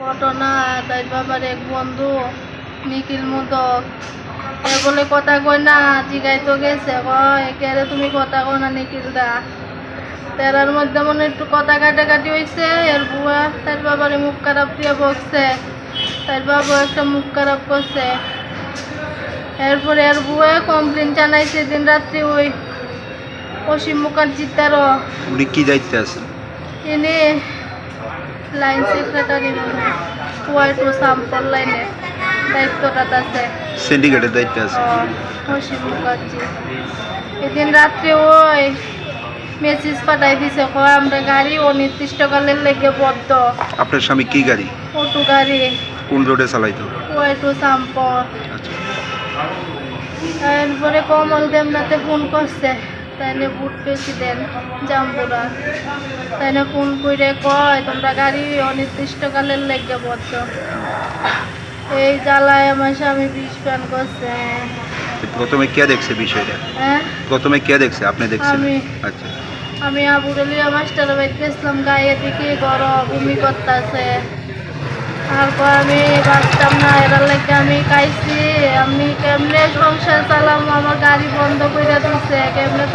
ঘটনা তাই বাবার এক বন্ধু নিখিল মুদক এ বলে কথা কয় না জিগাই তো গেছে। কয় কেরে তুমি কথা কয় না নিখিল দা তেরার মধ্যে মনে একটু কথা কাটাকাটি হয়েছে এর বুয়া তার বাবারে মুখ খারাপ দিয়ে বকছে। তার বাবা একটা মুখ খারাপ করছে। এরপরে এর বুয়া কমপ্লেন জানাইছে দিন রাত্রি ওই অসীম মুখার্জির তারও উনি কি দায়িত্বে আছেন? ইনি লাইন সেক্রেটারি ওয়াইট ও সাম্পল লাইনে দায়িত্বটা আছে। সিন্ডিকেটের দায়িত্বে আছে। অসীম মুখার্জি। এদিন রাত্রে ওই মেসেজ পাঠাই দিছে কয় আমরা গাড়ি অনির্দিষ্টকালের লেগে বদ্ধ। আপনার স্বামী কি গাড়ি? অটো গাড়ি। কোন রোডে চালাইতো? ওয়াইট ও সাম্পল এরপরে কমল দেবনাথে ফোন করছে। তাইলে বুট প্রেসিডেন্ট জাম্বুরা তাইলে ফোন করে কয় তোমরা গাড়ি অনির্দিষ্টকালের লেগে বদ্ধ এই জ্বালায় আমার স্বামী বিষ পান করছে। প্রথমে কে দেখছে বিষয়টা? হ্যাঁ? প্রথমে কে দেখছে? আপনি দেখছেন? আমি। আচ্ছা। আমি আবুরেলিয়া মাস্টার গেছিলাম গায়ে দেখি গরম ভূমি করতেছে। তারপর আমি না লেগে আমি খাইছি। আমি কেমনে সংসার চালাম? আমার গাড়ি বন্ধ করে দিচ্ছে কেমনে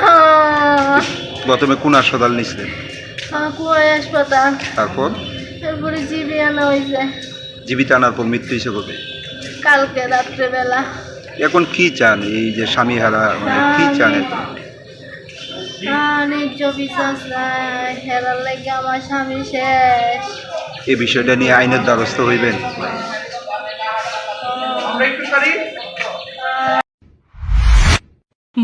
হ্যাঁ প্রথমে কোন হাসপাতাল নিছিলেন? হাসপাতাল। তারপর? এরপরে জিবি আনা হয়েছে জীবিত আনার পর মৃত্যু হিসেবে কালকে রাত্রেবেলা। এখন কি চান? এই যে স্বামী হারা মানে কি চান এখন? ন্যায্য বিশ্বাস নাই হেরার লেগে আমার স্বামী শেষ। এই বিষয়টা নিয়ে আইনের দ্বারস্থ হইবেন?